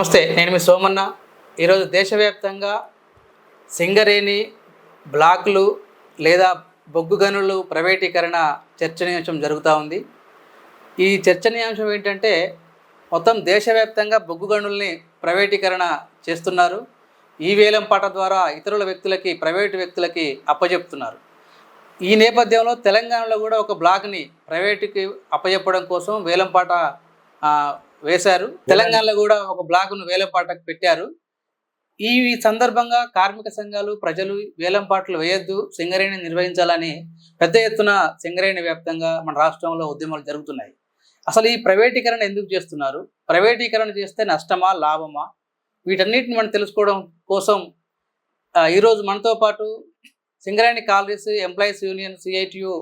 నమస్తే నేను మీ సోమన్న. ఈరోజు దేశవ్యాప్తంగా సింగరేణి బ్లాక్లు లేదా బొగ్గు గనులు ప్రైవేటీకరణ చర్చనీయాంశం జరుగుతూ ఉంది. ఈ చర్చనీయాంశం ఏంటంటే మొత్తం దేశవ్యాప్తంగా బొగ్గు గనుల్ని ప్రైవేటీకరణ చేస్తున్నారు. ఈ వేలంపాట ద్వారా ఇతరుల వ్యక్తులకి ప్రైవేటు వ్యక్తులకి అప్పజెప్తున్నారు. ఈ నేపథ్యంలో తెలంగాణలో కూడా ఒక బ్లాక్ని ప్రైవేటుకి అప్పజెప్పడం కోసం వేలంపాట వేశారు. తెలంగాణలో కూడా ఒక బ్లాక్ను వేలంపాటకు పెట్టారు. ఈ సందర్భంగా కార్మిక సంఘాలు ప్రజలు వేలంపాట్లు వేయొద్దు సింగరేణి నిర్వహించాలని పెద్ద ఎత్తున సింగరేణి వ్యాప్తంగా మన రాష్ట్రంలో ఉద్యమాలు జరుగుతున్నాయి. అసలు ఈ ప్రైవేటీకరణ ఎందుకు చేస్తున్నారు? ప్రైవేటీకరణ చేస్తే నష్టమా లాభమా? వీటన్నిటిని మనం తెలుసుకోవడం కోసం ఈరోజు మనతో పాటు Singareni collieries employees union CITU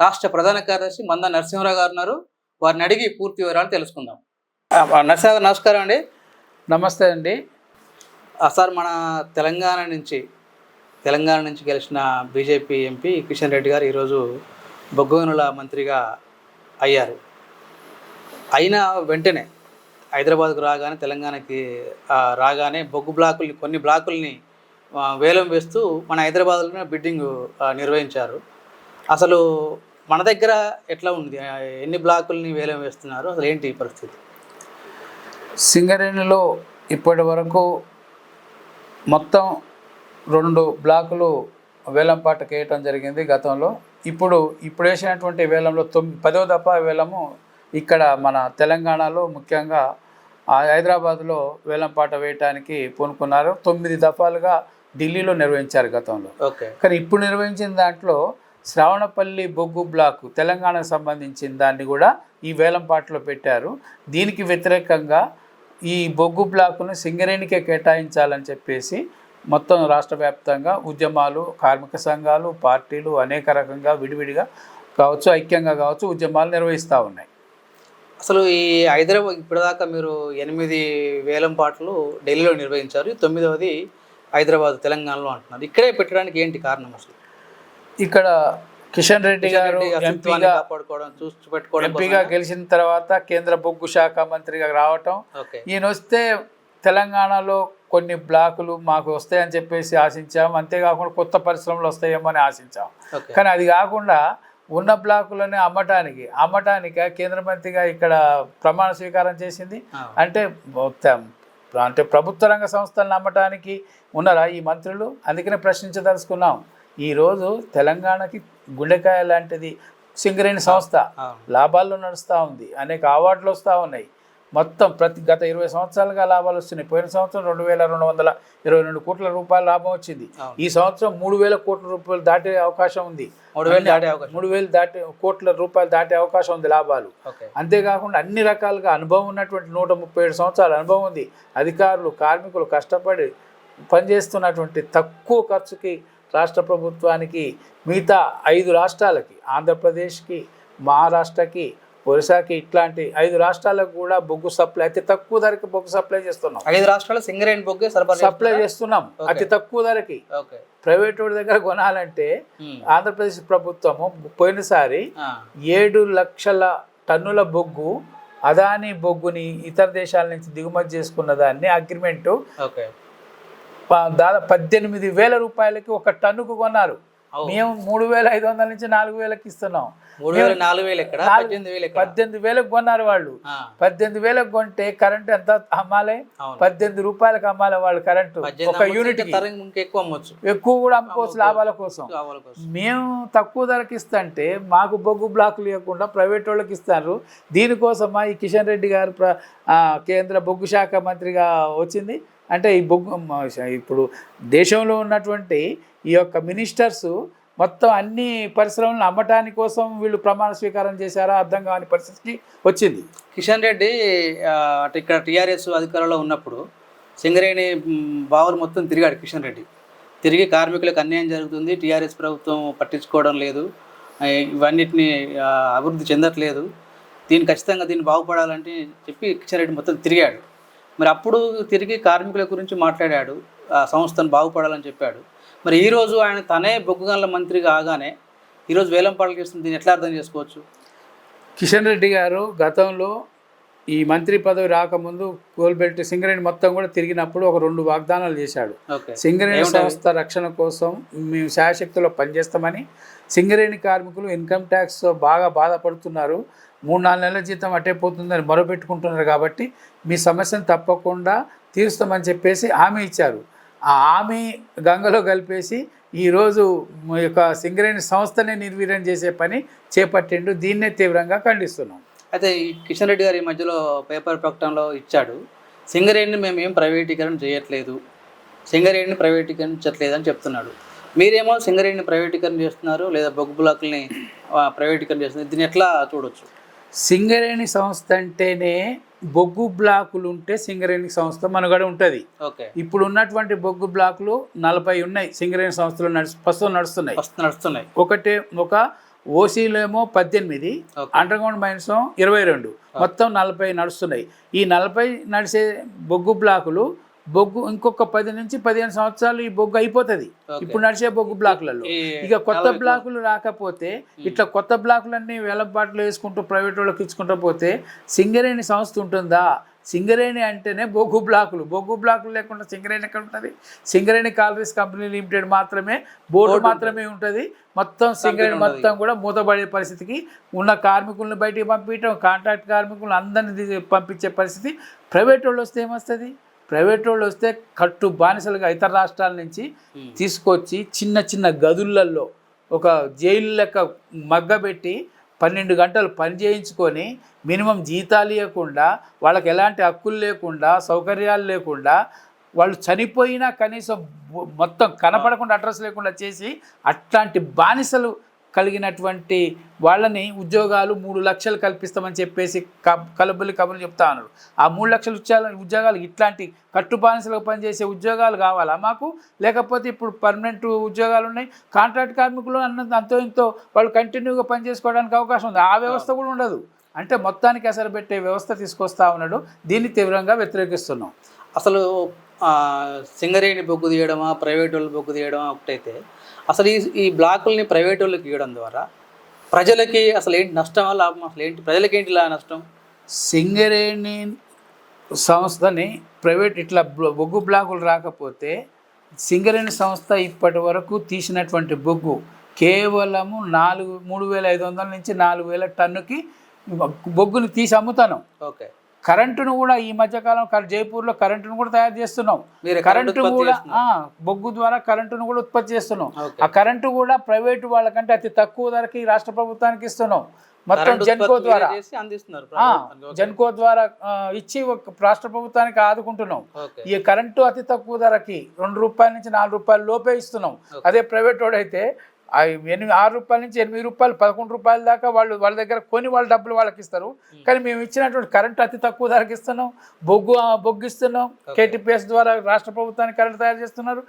రాష్ట్ర ప్రధాన కార్యదర్శి మంద నరసింహరావు గారు ఉన్నారు. వారిని అడిగి పూర్తి వివరాలు తెలుసుకుందాం. నరసింహ నమస్కారం అండి. నమస్తే అండి. సార్ మన తెలంగాణ నుంచి తెలంగాణ నుంచి గెలిచిన బీజేపీ ఎంపీ కిషన్ రెడ్డి గారు ఈరోజు బొగ్గు గనుల మంత్రిగా అయ్యారు. అయిన వెంటనే హైదరాబాద్కు రాగానే తెలంగాణకి రాగానే బొగ్గు బ్లాకుల్ని కొన్ని బ్లాకుల్ని వేలం వేస్తూ మన హైదరాబాద్లోనే బిడ్డింగ్ నిర్వహించారు. అసలు మన దగ్గర ఎట్లా ఉంది? ఎన్ని బ్లాకుల్ని వేలం వేస్తున్నారు? అసలు ఏంటి ఈ పరిస్థితి? సింగరేణిలో ఇప్పటి వరకు మొత్తం రెండు బ్లాకులు వేలంపాట వేయటం జరిగింది గతంలో. ఇప్పుడు ఇప్పుడు వేసినటువంటి వేలంలో తొమ్మిది పదో దఫా వేలము ఇక్కడ మన తెలంగాణలో ముఖ్యంగా హైదరాబాద్లో వేలంపాట వేయటానికి పూనుకున్నారు. తొమ్మిది దఫాలుగా ఢిల్లీలో నిర్వహించారు గతంలో. ఓకే. కానీ ఇప్పుడు నిర్వహించిన దాంట్లో శ్రావణపల్లి బొగ్గు బ్లాకు తెలంగాణకు సంబంధించిన దాన్ని కూడా ఈ వేలంపాటలో పెట్టారు. దీనికి వ్యతిరేకంగా ఈ బొగ్గు బ్లాకును సింగరేణికే కేటాయించాలని చెప్పేసి మొత్తం రాష్ట్ర వ్యాప్తంగా ఉద్యమాలు కార్మిక సంఘాలు పార్టీలు అనేక రకంగా విడివిడిగా కావచ్చు ఐక్యంగా కావచ్చు ఉద్యమాలు నిర్వహిస్తూ ఉన్నాయి. అసలు ఈ హైదరాబాద్ ఇప్పటిదాకా మీరు ఎనిమిది వేలం పాటలు ఢిల్లీలో నిర్వహించారు. తొమ్మిదవది హైదరాబాద్ తెలంగాణలో అంటున్నారు. ఇక్కడే పెట్టడానికి ఏంటి కారణం అసలు? ఇక్కడ కిషన్ రెడ్డి గారు ఎంపీగా ఎంపీగా గెలిచిన తర్వాత కేంద్ర బొగ్గు శాఖ మంత్రిగా రావటం. ఈయన వస్తే తెలంగాణలో కొన్ని బ్లాకులు మాకు వస్తాయని చెప్పేసి ఆశించాం. అంతేకాకుండా కొత్త పరిశ్రమలు వస్తాయేమో అని ఆశించాం. కానీ అది కాకుండా ఉన్న బ్లాకులని అమ్మటానికి అమ్మటానికి కేంద్ర మంత్రిగా ఇక్కడ ప్రమాణ స్వీకారం చేసింది. అంటే అంటే ప్రభుత్వ రంగ సంస్థలను అమ్మటానికి ఉన్నారా ఈ మంత్రులు? అందుకనే ప్రశ్నించదలుచుకున్నాం. ఈరోజు తెలంగాణకి గుండెకాయ లాంటిది సింగరేణి సంస్థ. లాభాల్లో నడుస్తూ ఉంది. అనేక అవార్డులు వస్తూ ఉన్నాయి. మొత్తం ప్రతి గత ఇరవై సంవత్సరాలుగా లాభాలు వస్తున్నాయి. పోయిన సంవత్సరం రెండు వేల రెండు వందల ఇరవై రెండు కోట్ల రూపాయల లాభం వచ్చింది. ఈ సంవత్సరం మూడు వేల కోట్ల రూపాయలు దాటే అవకాశం ఉంది. మూడు వేలు దాటే అవకాశం మూడు వేలు దాటే కోట్ల రూపాయలు దాటే అవకాశం ఉంది లాభాలు. అంతేకాకుండా అన్ని రకాలుగా అనుభవం ఉన్నటువంటి నూట ముప్పై ఏడు సంవత్సరాల అనుభవం ఉంది. అధికారులు కార్మికులు కష్టపడి పనిచేస్తున్నటువంటి తక్కువ ఖర్చుకి రాష్ట్ర ప్రభుత్వానికి మిగతా ఐదు రాష్ట్రాలకి ఆంధ్రప్రదేశ్కి మహారాష్ట్రకి ఒరిస్సాకి ఇట్లాంటి ఐదు రాష్ట్రాలకు కూడా బొగ్గు సప్లై అతి తక్కువ ధరకి బొగ్గు సప్లై చేస్తున్నాం. ఐదు రాష్ట్రాల సింగరేణి బొగ్గే సప్లై చేస్తున్నాం. అతి తక్కువ ధరకి. ప్రైవేట్ వాడి దగ్గర కొనాలంటే ఆంధ్రప్రదేశ్ ప్రభుత్వము పోయినసారి ఏడు లక్షల టన్నుల బొగ్గు అదాని బొగ్గుని ఇతర దేశాల నుంచి దిగుమతి చేసుకున్న దాన్ని అగ్రిమెంట్ ఓకే. దాదాపు పద్దెనిమిది వేల రూపాయలకి ఒక టన్నుకు కొన్నారు. మేము మూడు వేల ఐదు వందల నుంచి నాలుగు వేలకి ఇస్తున్నాం. పద్దెనిమిది వేలకు కొన్నారు వాళ్ళు. పద్దెనిమిది వేలకు కొంటే కరెంట్ ఎంత అమ్మాలి? పద్దెనిమిది రూపాయలకు అమ్మాలి వాళ్ళు కరెంటు ఒక యూనిట్ అమ్మొచ్చు. ఎక్కువ కూడా అమ్ముకోవచ్చు లాభాల కోసం. మేము తక్కువ ధరకి ఇస్తుంటే మాకు బొగ్గు బ్లాకులు ఇవ్వకుండా ప్రైవేట్ వాళ్ళకి ఇస్తారు. దీనికోసమా ఈ కిషన్ రెడ్డి గారు కేంద్ర బొగ్గు శాఖ మంత్రిగా వచ్చింది. అంటే ఈ బొగ్గు ఇప్పుడు దేశంలో ఉన్నటువంటి ఈ యొక్క మినిస్టర్స్ మొత్తం అన్ని పరిశ్రమలను అమ్మటాని కోసం వీళ్ళు ప్రమాణ స్వీకారం చేశారా? అర్థం కాని పరిస్థితికి వచ్చింది. కిషన్ రెడ్డి అంటే ఇక్కడ టీఆర్ఎస్ అధికారంలో ఉన్నప్పుడు సింగరేణి బావులు మొత్తం తిరిగాడు కిషన్ రెడ్డి. తిరిగి కార్మికులకు అన్యాయం జరుగుతుంది టీఆర్ఎస్ ప్రభుత్వం పట్టించుకోవడం లేదు ఇవన్నిటిని అభివృద్ధి చెందట్లేదు. దీన్ని ఖచ్చితంగా దీన్ని బాగుపడాలంటే చెప్పి కిషన్ రెడ్డి మొత్తం తిరిగాడు. మరి అప్పుడు తిరిగి కార్మికుల గురించి మాట్లాడాడు ఆ సంస్థను బాగుపడాలని చెప్పాడు. మరి ఈరోజు ఆయన తనే బొగ్గు గనుల మంత్రి కాగానే ఈరోజు వేలం పాటలు చేస్తుంది దీన్ని ఎట్లా అర్థం చేసుకోవచ్చు? కిషన్ రెడ్డి గారు గతంలో ఈ మంత్రి పదవి రాకముందు కోల్బెల్ట్ సింగరేణి మొత్తం కూడా తిరిగినప్పుడు ఒక రెండు వాగ్దానాలు చేశాడు. ఓకే. సింగరేణి? సంస్థ రక్షణ కోసం మేము శాయశక్తిలో పనిచేస్తామని సింగరేణి కార్మికులు ఇన్కమ్ ట్యాక్స్ బాగా బాధపడుతున్నారు. మూడు నాలుగు నెలల జీతం అట్టే పోతుందని మొరపెట్టుకుంటున్నారు కాబట్టి మీ సమస్యను తప్పకుండా తీరుస్తామని చెప్పేసి హామీ ఇచ్చారు. ఆ హామీ గంగలో కలిపేసి ఈరోజు యొక్క సింగరేణి సంస్థనే నిర్వీర్యం చేసే పని చేపట్టిండు. దీన్నే తీవ్రంగా ఖండిస్తున్నాం. అయితే ఈ కిషన్ రెడ్డి గారు ఈ మధ్యలో పేపర్ ప్రకటనలో ఇచ్చాడు సింగరేణిని మేము ఏం ప్రైవేటీకరణ చేయట్లేదు. సింగరేణిని ప్రైవేటీకరించట్లేదు అని చెప్తున్నాడు. మీరేమో సింగరేణిని ప్రైవేటీకరణ చేస్తున్నారు లేదా బొగ్గు బ్లాకుల్ని ప్రైవేటీకరణ చేస్తున్నారు. దీన్ని ఎట్లా చూడొచ్చు? సింగరేణి సంస్థ అంటేనే బొగ్గు బ్లాకులు ఉంటే సింగరేణి సంస్థ మనుగడ ఉంటుంది. ఇప్పుడు ఉన్నటువంటి బొగ్గు బ్లాకులు నలభై ఉన్నాయి. సింగరేణి సంస్థలు నడుస్తు ప్రస్తుతం నడుస్తున్నాయి. నడుస్తున్నాయి. ఒకటే ఒక ఓసీలేమో పద్దెనిమిది అండర్ గ్రౌండ్ మైన్స్ ఇరవై రెండు. మొత్తం నలభై నడుస్తున్నాయి. ఈ నలభై నడిచే బొగ్గు బ్లాకులు బొగ్గు ఇంకొక పది నుంచి పదిహేను సంవత్సరాలు ఈ బొగ్గు అయిపోతుంది. ఇప్పుడు నడిచే బొగ్గు బ్లాకులలో. ఇక కొత్త బ్లాకులు రాకపోతే ఇట్లా కొత్త బ్లాకులన్నీ వేలపాట్లు వేసుకుంటూ ప్రైవేట్ వాళ్ళకి ఇచ్చుకుంటూ పోతే సింగరేణి సంస్థ ఉంటుందా? సింగరేణి అంటేనే బొగ్గు బ్లాకులు. బొగ్గు బ్లాకులు లేకుండా సింగరేణి ఎక్కడ ఉంటుంది? సింగరేణి కాలరీస్ కంపెనీ లిమిటెడ్ మాత్రమే బోర్డు మాత్రమే ఉంటుంది. మొత్తం సింగరేణి. మొత్తం కూడా మూతపడే పరిస్థితికి ఉన్న కార్మికులను బయటికి పంపించడం కాంట్రాక్ట్ కార్మికులను అందరినీ పంపించే పరిస్థితి ప్రైవేట్ వాళ్ళు వస్తే ఏమొస్తుంది? ప్రైవేట్ వాళ్ళు వస్తే కట్టు బానిసలుగా ఇతర రాష్ట్రాల నుంచి ఉమ్. తీసుకొచ్చి చిన్న చిన్న గదులలో ఒక జైలు లెక్క మగ్గబెట్టి పన్నెండు గంటలు పని చేయించుకొని మినిమం జీతాలు ఇవ్వకుండా వాళ్ళకి ఎలాంటి హక్కులు లేకుండా సౌకర్యాలు లేకుండా వాళ్ళు చనిపోయినా కనీసం మొత్తం కనపడకుండా అడ్రస్ లేకుండా చేసి అట్లాంటి బానిసలు కలిగినటువంటి వాళ్ళని ఉద్యోగాలు మూడు లక్షలు కల్పిస్తామని చెప్పేసి కలుబులు కబులు చెప్తా అన్నాడు ఆ మూడు లక్షలు ఉద్యోగాలు ఉద్యోగాలు ఇట్లాంటి కట్టుబానిసలకు పనిచేసే ఉద్యోగాలు కావాలా మాకు? లేకపోతే ఇప్పుడు పర్మనెంట్ ఉద్యోగాలు ఉన్నాయి కాంట్రాక్ట్ కార్మికులు అన్న అంతో ఇంతో వాళ్ళు కంటిన్యూగా పనిచేసుకోవడానికి అవకాశం ఉంది. ఆ వ్యవస్థ కూడా ఉండదు. అంటే మొత్తానికి అసలు పెట్టే వ్యవస్థ తీసుకొస్తా ఉన్నాడు. దీన్ని తీవ్రంగా వ్యతిరేకిస్తున్నాం. అసలు సింగరేణి బొగ్గు తీయడమా ప్రైవేట్ వాళ్ళు బొగ్గు తీయడమా ఒకటైతే అసలు ఈ ఈ బ్లాకుల్ని ప్రైవేట్ వాళ్ళకి ఇవ్వడం ద్వారా ప్రజలకి అసలు ఏంటి నష్టమా లాభం అసలు ఏంటి ప్రజలకి ఏంటి ఇలా నష్టం? సింగరేణి సంస్థని ప్రైవేట్ ఇట్లా బొగ్గు బ్లాకులు రాకపోతే సింగరేణి సంస్థ ఇప్పటి వరకు తీసినటువంటి బొగ్గు కేవలము నాలుగు మూడు వేల ఐదు వందల నుంచి నాలుగు వేల టన్నుకి బొగ్గుని తీసి అమ్ముతాను. ఓకే. కరెంటును కూడా ఈ మధ్యకాలం జైపూర్లో కరెంటును కూడా తయారు చేస్తున్నాం. కరెంట్ కూడా బొగ్గు ద్వారా కరెంటును కూడా ఉత్పత్తి చేస్తున్నాం. ఆ కరెంటు కూడా ప్రైవేటు వాళ్ళకంటే అతి తక్కువ ధరకి రాష్ట్ర ప్రభుత్వానికి ఇస్తున్నాం. మొత్తం జెన్కో ద్వారా. జెన్కో ద్వారా ఇచ్చి ఒక రాష్ట్ర ప్రభుత్వానికి ఆదుకుంటున్నాం. ఈ కరెంటు అతి తక్కువ ధరకి రెండు రూపాయల నుంచి నాలుగు రూపాయల లోపే ఇస్తున్నాం. అదే ప్రైవేట్ వాడు అయితే ఆ ఎనిమిది ఆరు రూపాయల నుంచి ఎనిమిది రూపాయలు పదకొండు రూపాయల దాకా వాళ్ళు వాళ్ళ దగ్గర కొని వాళ్ళ డబ్బులు వాళ్ళకి ఇస్తారు. కానీ మేము ఇచ్చినటువంటి కరెంట్ అతి తక్కువ ధరకి ఇస్తున్నాం. బొగ్గు బొగ్గు ఇస్తున్నాం. కేటీపీఎస్ ద్వారా రాష్ట్ర ప్రభుత్వానికి కరెంట్ తయారు చేస్తున్నారు.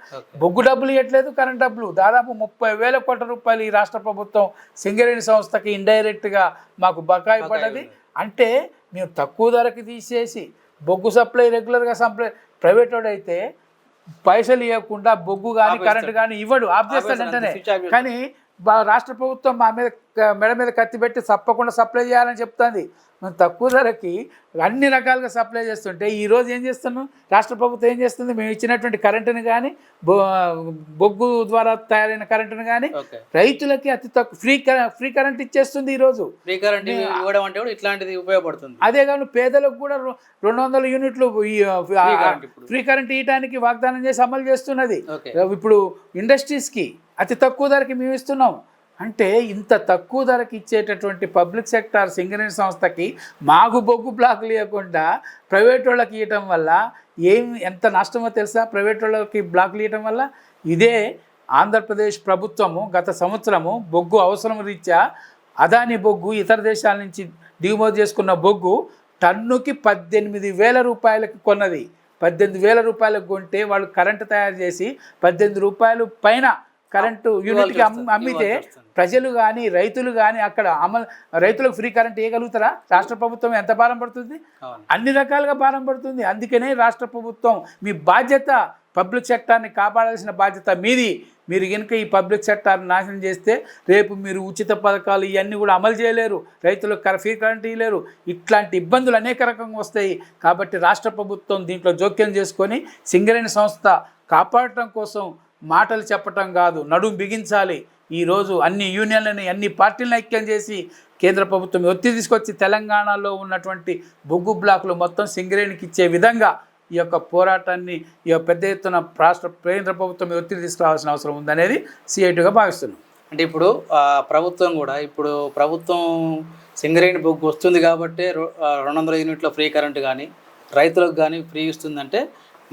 బొగ్గు డబ్బులు ఇవ్వట్లేదు కరెంట్ డబ్బులు. దాదాపు ముప్పై వేల కోట్ల రూపాయలు ఈ రాష్ట్ర ప్రభుత్వం సింగరేణి సంస్థకి ఇండైరెక్ట్గా మాకు బకాయి పడ్డది. అంటే మేము తక్కువ ధరకి తీసేసి బొగ్గు సప్లై రెగ్యులర్గా సప్లై ప్రైవేట్ వాడు అయితే పైసలు ఇవ్వకుండా బొగ్గు కానీ. కరెంట్ కానీ ఇవ్వడు ఆఫ్ చేస్తాడు ఆపేస్తాడు, వెంటనే స్విచ్ ఆఫ్ చేస్తాడు. కానీ రాష్ట్ర ప్రభుత్వం మా మీద మెడ మీద కత్తి పెట్టి తప్పకుండా సప్లై చేయాలని చెప్తుంది మేము తక్కువ ధరకి అన్ని రకాలుగా సప్లై చేస్తుంటే ఈ రోజు ఏం చేస్తున్నాం? రాష్ట్ర ప్రభుత్వం ఏం చేస్తుంది? మేము ఇచ్చినటువంటి కరెంటుని కానీ బొగ్గు ద్వారా తయారైన కరెంటుని కానీ రైతులకి అతి తక్కువ ఫ్రీ ఫ్రీ కరెంట్ ఇచ్చేస్తుంది ఈరోజు ఫ్రీ కరెంట్ ఇవ్వడం అంటే కూడా ఇట్లాంటిది ఉపయోగపడుతుంది. అదే కానీ పేదలకు కూడా రెండు వందల యూనిట్లు. ఫ్రీ కరెంట్ ఇవ్వడానికి వాగ్దానం చేసి అమలు చేస్తున్నది. ఇప్పుడు ఇండస్ట్రీస్కి అతి తక్కువ ధరకి మేము ఇస్తున్నాం. అంటే ఇంత తక్కువ ధరకి ఇచ్చేటటువంటి పబ్లిక్ సెక్టార్ సింగరేణి సంస్థకి మాకు బొగ్గు బ్లాకులు ఇవ్వకుండా ప్రైవేట్ వాళ్ళకి ఇవ్వటం వల్ల ఏం ఎంత నష్టమో తెలుసా? ప్రైవేట్ వాళ్ళకి బ్లాకులు ఇవ్వటం వల్ల? ఇదే ఆంధ్రప్రదేశ్ ప్రభుత్వము గత సంవత్సరము బొగ్గు అవసరం రీత్యా అదాని బొగ్గు ఇతర దేశాల నుంచి దిగుమతి చేసుకున్న బొగ్గు టన్నుకి పద్దెనిమిది వేల రూపాయలకి కొన్నది. పద్దెనిమిది వేల రూపాయలకు కొంటే వాళ్ళు కరెంటు తయారు చేసి పద్దెనిమిది రూపాయలు పైన కరెంటు యూనిట్కి అమ్మితే. ప్రజలు కానీ రైతులు కానీ అక్కడ అమలు రైతులకు ఫ్రీ కరెంట్ ఇవ్వగలుగుతారా రాష్ట్ర ప్రభుత్వం ఎంత భారం పడుతుంది? అన్ని రకాలుగా భారం పడుతుంది. అందుకనే రాష్ట్ర ప్రభుత్వం మీ బాధ్యత పబ్లిక్ సెక్టార్ని కాపాడాల్సిన బాధ్యత మీది. మీరు కనుక ఈ పబ్లిక్ సెక్టార్ని నాశనం చేస్తే రేపు మీరు ఉచిత పథకాలు ఇవన్నీ కూడా అమలు చేయలేరు. రైతులకు కర ఫ్రీ కరెంట్ ఇవ్వలేరు ఇట్లాంటి ఇబ్బందులు అనేక రకంగా వస్తాయి. కాబట్టి రాష్ట్ర ప్రభుత్వం దీంట్లో జోక్యం చేసుకొని సింగరేణి సంస్థ కాపాడటం కోసం మాటలు చెప్పటం కాదు నడుం బిగించాలి. ఈరోజు అన్ని యూనియన్లని అన్ని పార్టీలను ఐక్యం చేసి కేంద్ర ప్రభుత్వం ఒత్తిడి తీసుకొచ్చి తెలంగాణలో ఉన్నటువంటి బొగ్గు బ్లాకులు మొత్తం సింగరేణికి ఇచ్చే విధంగా ఈ యొక్క పోరాటాన్ని ఈ యొక్క పెద్ద ఎత్తున రాష్ట్ర కేంద్ర ప్రభుత్వం ఒత్తిడి తీసుకురావాల్సిన అవసరం ఉందనేది సిఐటిగా భావిస్తున్నాం. అంటే ఇప్పుడు ప్రభుత్వం కూడా ఇప్పుడు ప్రభుత్వం సింగరేణి బొగ్గు వస్తుంది కాబట్టి రొ- రెండు వందల యూనిట్ల ఫ్రీ కరెంట్ కానీ రైతులకు కానీ ఫ్రీ ఇస్తుందంటే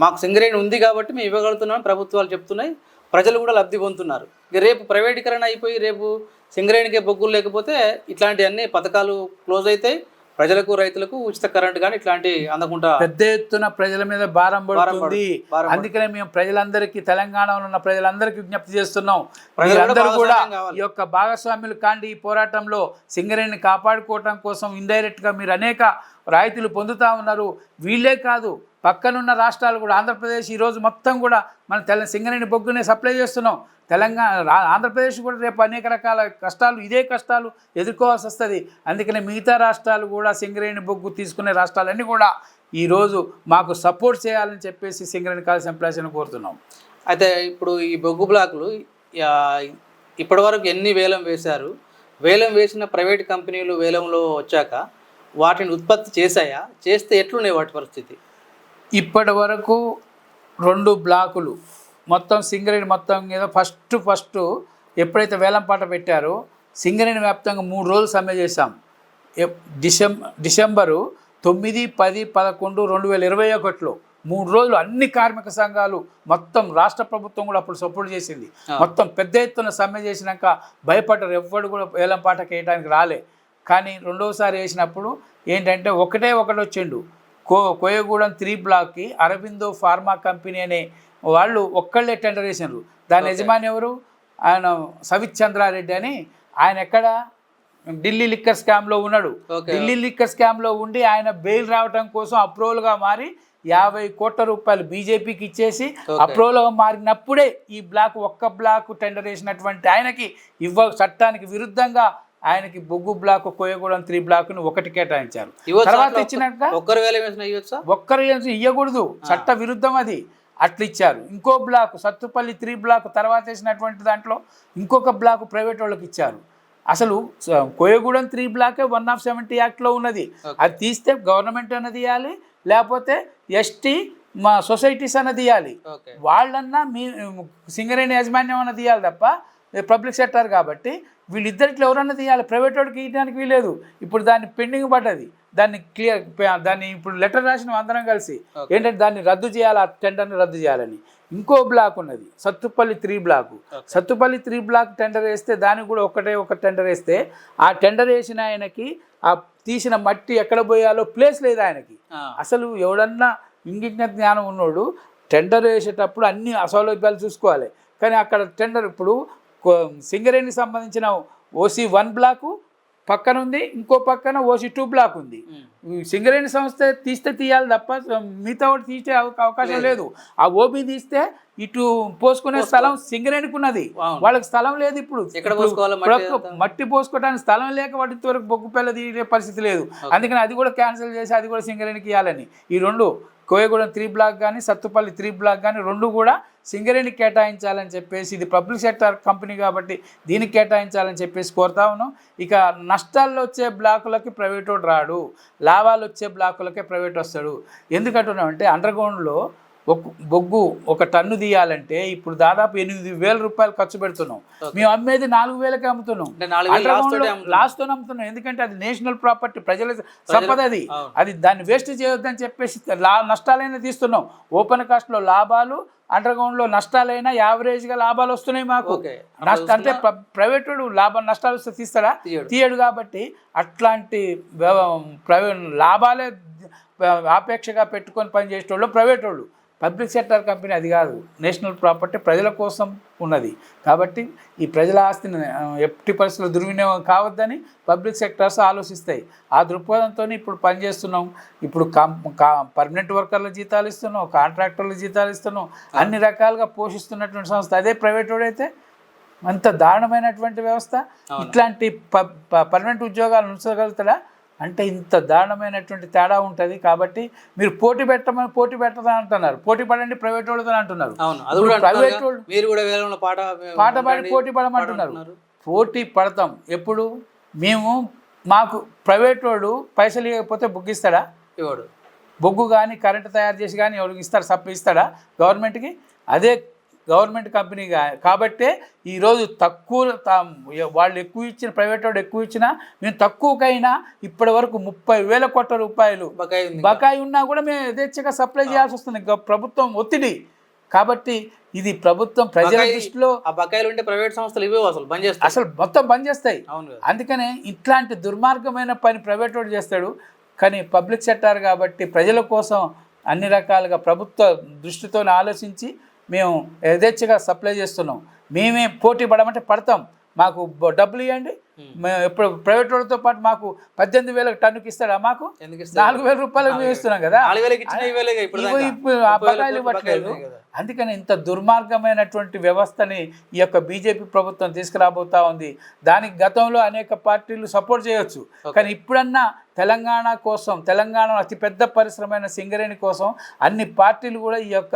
మాకు సింగరేణి ఉంది కాబట్టి మేము ఇవ్వగలుగుతున్నాం ప్రభుత్వాలు చెప్తున్నాయి. ప్రజలు కూడా లబ్ధి పొందుతున్నారు. రేపు ప్రైవేటీకరణ అయిపోయి రేపు సింగరేణికే బొగ్గులు లేకపోతే ఇట్లాంటివన్నీ పథకాలు క్లోజ్ అవుతాయి ప్రజలకు రైతులకు ఉచిత కరెంట్ కానీ ఇట్లాంటి అందకుండా పెద్ద ఎత్తున ప్రజల మీద భారం పడుతుంది. అందుకనే మేము ప్రజలందరికీ తెలంగాణలో ఉన్న ప్రజలందరికీ విజ్ఞప్తి చేస్తున్నాం. ప్రజలు కూడా. ఈ యొక్క భాగస్వాములు కాండి ఈ పోరాటంలో సింగరేణిని కాపాడుకోవటం కోసం ఇండైరెక్ట్గా మీరు అనేక రాయితీలు పొందుతూ ఉన్నారు. వీళ్ళే కాదు పక్కనున్న రాష్ట్రాలు కూడా ఆంధ్రప్రదేశ్ ఈరోజు మొత్తం కూడా మన తెల సింగరేణి బొగ్గునే సప్లై చేస్తున్నాం. తెలంగాణ రా- ఆంధ్రప్రదేశ్ కూడా రేపు అనేక రకాల కష్టాలు ఇదే కష్టాలు ఎదుర్కోవాల్సి వస్తుంది. అందుకనే మిగతా రాష్ట్రాలు కూడా సింగరేణి బొగ్గు తీసుకునే రాష్ట్రాలన్నీ కూడా ఈరోజు మాకు సపోర్ట్ చేయాలని చెప్పేసి సింగరేణి కాలేజ్ ఎంప్లాయీస్ని కోరుతున్నాం. అయితే ఇప్పుడు ఈ బొగ్గు బ్లాకులు ఇప్పటివరకు ఎన్ని వేలం వేశారు? వేలం వేసిన ప్రైవేట్ కంపెనీలు వేలంలో వచ్చాక వాటిని ఉత్పత్తి చేశాయా? చేస్తే ఎట్లున్నాయి వాటి పరిస్థితి? ఇప్పటి వరకు రెండు బ్లాకులు. మొత్తం సింగరేణి మొత్తం మీద ఫస్ట్ ఫస్ట్ ఎప్పుడైతే వేలం పాట పెట్టారో సింగరేణి వ్యాప్తంగా మూడు రోజులు సమ్మె చేశాం. డిసెం డిసెంబరు తొమ్మిది పది పదకొండు రెండు వేల ఇరవై ఒకటిలో మూడు రోజులు అన్ని కార్మిక సంఘాలు మొత్తం రాష్ట్ర ప్రభుత్వం కూడా అప్పుడు సపోర్ట్ చేసింది. మొత్తం పెద్ద ఎత్తున సమ్మె చేసినాక భయపడ్డారు. ఎవ్వడు కూడా వేలం పాట వేయడానికి రాలే. కానీ రెండవసారి వేసినప్పుడు ఏంటంటే ఒకటే ఒకటి వచ్చిండు. కో కోయగూడెం త్రీ బ్లాక్కి అరవిందో ఫార్మా కంపెనీ అనే వాళ్ళు ఒక్కళ్ళే టెండర్ వేసినారు. దాని. యజమాని ఎవరు? ఆయన సవిత్ చంద్రారెడ్డి అని. ఆయన ఎక్కడ? ఢిల్లీ లిక్కర్ స్కామ్లో ఉన్నాడు. ఢిల్లీ లిక్కర్ స్కామ్లో ఉండి ఆయన బెయిల్ రావడం కోసం అప్రూవల్గా మారి యాభై కోట్ల రూపాయలు బీజేపీకి ఇచ్చేసి. అప్రూవల్గా మారినప్పుడే ఈ బ్లాక్ ఒక్క బ్లాక్ టెండర్ వేసినటువంటి ఆయనకి ఇవ్వ చట్టానికి విరుద్ధంగా ఆయనకి బొగ్గు బ్లాక్ కోయగూడెం త్రీ బ్లాక్ను ఒకటి కేటాయించారు. తర్వాత? ఇచ్చినాక ఒక్కరు వేలం ఒక్కరు ఇవ్వకూడదు చట్ట విరుద్ధం అది. అట్లా ఇచ్చారు. ఇంకో బ్లాక్ సత్తుపల్లి త్రీ బ్లాక్ తర్వాత వేసినటువంటి దాంట్లో ఇంకొక బ్లాక్ ప్రైవేట్ వాళ్ళకి ఇచ్చారు. అసలు కోయగూడెం త్రీ బ్లాకే వన్ ఆఫ్ సెవెంటీ యాక్ట్లో ఉన్నది. అది తీస్తే గవర్నమెంట్ అన్నది ఇవ్వాలి లేకపోతే ఎస్టీ మా సొసైటీస్ అన్నది ఇవ్వాలి వాళ్ళన్నా మీ సింగరేణి యాజమాన్యం అన్నది తీయాలి తప్ప పబ్లిక్ సెక్టర్ కాబట్టి వీళ్ళిద్దరిట్లో ఎవరన్నా తీయాలి. ప్రైవేట్ వాడికి ఇవ్వడానికి వీలేదు ఇప్పుడు దాన్ని పెండింగ్ పడ్డది. దాన్ని క్లియర్ దాన్ని ఇప్పుడు లెటర్ రాసిన అందరం కలిసి. ఏంటంటే దాన్ని రద్దు చేయాలి ఆ టెండర్ని రద్దు చేయాలని. ఇంకో బ్లాక్ ఉన్నది. Sathupalli three block. Sathupalli three block tender వేస్తే దానికి కూడా ఒకటే ఒక టెండర్ వేస్తే ఆ టెండర్ వేసిన ఆయనకి ఆ తీసిన మట్టి ఎక్కడ పోయాలో ప్లేస్ లేదు ఆయనకి. అసలు ఎవడన్నా ఇంగిజ్ఞ జ్ఞానం ఉన్నోడు టెండర్ వేసేటప్పుడు అన్ని అసౌలభ్యాలు చూసుకోవాలి. కానీ అక్కడ టెండర్ ఇప్పుడు సింగరేణికి సంబంధించిన ఓసీ వన్ బ్లాకు పక్కన ఉంది ఇంకో పక్కన ఓసీ టూ బ్లాక్ ఉంది సింగరేణి సంస్థ తీస్తే తీయాలి తప్ప మిగతా వాడు తీసే అవ- అవకాశం లేదు. ఆ ఓబీ తీస్తే ఇటు పోసుకునే స్థలం సింగరేణికి ఉన్నది. వాళ్ళకి స్థలం లేదు ఇప్పుడు. మట్టి పోసుకోవడానికి స్థలం లేక వాటి ఇంతవరకు బొగ్గు పిల్ల తీసే పరిస్థితి లేదు. అందుకని అది కూడా క్యాన్సిల్ చేసి అది కూడా సింగరేణికి ఇవ్వాలని ఈ రెండు కోయగూడెం త్రీ బ్లాక్ కానీ సత్తుపల్లి త్రీ బ్లాక్ కానీ రెండు కూడా సింగరేణికి కేటాయించాలని చెప్పేసి ఇది పబ్లిక్ సెక్టర్ కంపెనీ కాబట్టి దీనికి కేటాయించాలని చెప్పేసి కోరుతా ఉన్నాం. ఇక నష్టాల్లో వచ్చే బ్లాకులకి ప్రైవేట్ వాడు రాడు. లాభాలు వచ్చే బ్లాకులకే ప్రైవేట్ వస్తాడు. ఎందుకంటున్నామంటే అండర్గ్రౌండ్లో ఒక బొగ్గు ఒక టన్ను తీయాలంటే ఇప్పుడు దాదాపు ఎనిమిది వేల రూపాయలు ఖర్చు పెడుతున్నాం. మేము అమ్మేది నాలుగు వేలకే అమ్ముతున్నాం. అంటే నాలుగు వేలు లాస్ తోటే అమ్ముతున్నారు. లాస్ట్తో అమ్ముతున్నాం. ఎందుకంటే అది నేషనల్ ప్రాపర్టీ ప్రజల సంపద అది. అది దాన్ని వేస్ట్ చేయొద్దని చెప్పేసి లా నష్టాలైనా తీస్తున్నాం. ఓపెన్ కాస్ట్లో లాభాలు అండర్ గ్రౌండ్లో నష్టాలైనా యావరేజ్గా లాభాలు వస్తున్నాయి మాకు. నష్ట అంటే ప్ర- ప్రైవేట్ వాడు లాభం నష్టాలు వస్తే తీస్తాడా తీయడు. కాబట్టి అట్లాంటి లాభాలే ఆపేక్షగా పెట్టుకొని పనిచేసేటోళ్ళు ప్రైవేట్ వాళ్ళు పబ్లిక్ సెక్టర్ కంపెనీ అది కాదు. నేషనల్ ప్రాపర్టీ ప్రజల కోసం ఉన్నది. కాబట్టి ఈ ప్రజల ఆస్తిని ఎట్టి పరిస్థితుల్లో దుర్వినియోగం కావద్దని పబ్లిక్ సెక్టర్స్ ఆలోచిస్తాయి. ఆ దృక్పథంతో ఇప్పుడు పనిచేస్తున్నాం. ఇప్పుడు కం కా పర్మనెంట్ వర్కర్ల జీతాలు ఇస్తున్నాం కాంట్రాక్టర్ల జీతాలు ఇస్తున్నాం. అన్ని రకాలుగా పోషిస్తున్నటువంటి సంస్థ. అదే ప్రైవేట్ అయితే అంత దారుణమైనటువంటి వ్యవస్థ. ఇట్లాంటి ప ప- పర్మనెంట్ ఉద్యోగాలు ఉంచగలుగుతాడా? అంటే ఇంత దారుణమైనటువంటి తేడా ఉంటుంది కాబట్టి మీరు పోటీ పెట్టమని పోటీ పెట్టదని అంటున్నారు. పోటీ పడండి ప్రైవేట్ వాళ్ళతో అంటున్నారు. అవును. అంటున్నారు వాళ్ళు- మీరు కూడా వేలంలో పాట పాట పాడి పోటీ పడమంటున్నారు. పోటీ పడతాం. ఎప్పుడు? మేము మాకు ప్రైవేట్ వాడు పైసలు ఇవ్వకపోతే బుక్ ఇస్తాడా? ఇవ్వడు. బొగ్గు కానీ కరెంట్ తయారు చేసి కానీ ఎవరికి ఇస్తాడు సప్లై ఇస్తాడా? గవర్నమెంట్కి? అదే గవర్నమెంట్ కంపెనీ కాబట్టే ఈరోజు తక్కువ వాళ్ళు ఎక్కువ ఇచ్చిన ప్రైవేట్ వాడు ఎక్కువ ఇచ్చినా మేము తక్కువకైనా ఇప్పటి వరకు ముప్పై వేల కోట్ల రూపాయలు బకాయి బకాయి ఉన్నా కూడా మేము యథేచ్ఛగా సప్లై చేయాల్సి వస్తుంది. ప్రభుత్వం ఒత్తిడి. కాబట్టి ఇది ప్రభుత్వం ప్రజల దృష్టిలో ఆ బకాయిలు ఉంటే ప్రైవేట్ సంస్థలు ఇవ్వవు అసలు బంద్ చేస్తాయి. అసలు మొత్తం బంద్ చేస్తాయి. అవును. అందుకనే ఇట్లాంటి దుర్మార్గమైన పని ప్రైవేట్ వాడు చేస్తాడు. కానీ పబ్లిక్ సెక్టార్ కాబట్టి ప్రజల కోసం అన్ని రకాలుగా ప్రభుత్వ దృష్టితో ఆలోచించి మేము యథేచ్ఛగా సప్లై చేస్తున్నాం. మేమే పోటీ పడమంటే పడతాం. మాకు డబ్బులు ఇవ్వండి మేము ఎప్పుడు ప్రైవేట్ వాళ్ళతో పాటు మాకు పద్దెనిమిది వేలకు టన్నుకి ఇస్తాడా మాకు? నాలుగు వేల రూపాయలకు మేము ఇస్తున్నాం కదా. బకాయిలు ఇవ్వట్లేదు. అందుకని ఇంత దుర్మార్గమైనటువంటి వ్యవస్థని ఈ యొక్క బీజేపీ ప్రభుత్వం తీసుకురాబోతా ఉంది. దానికి గతంలో అనేక పార్టీలు సపోర్ట్ చేయొచ్చు. కానీ ఇప్పుడన్నా తెలంగాణ కోసం తెలంగాణ అతిపెద్ద పరిశ్రమైన సింగరేణి కోసం అన్ని పార్టీలు కూడా ఈ యొక్క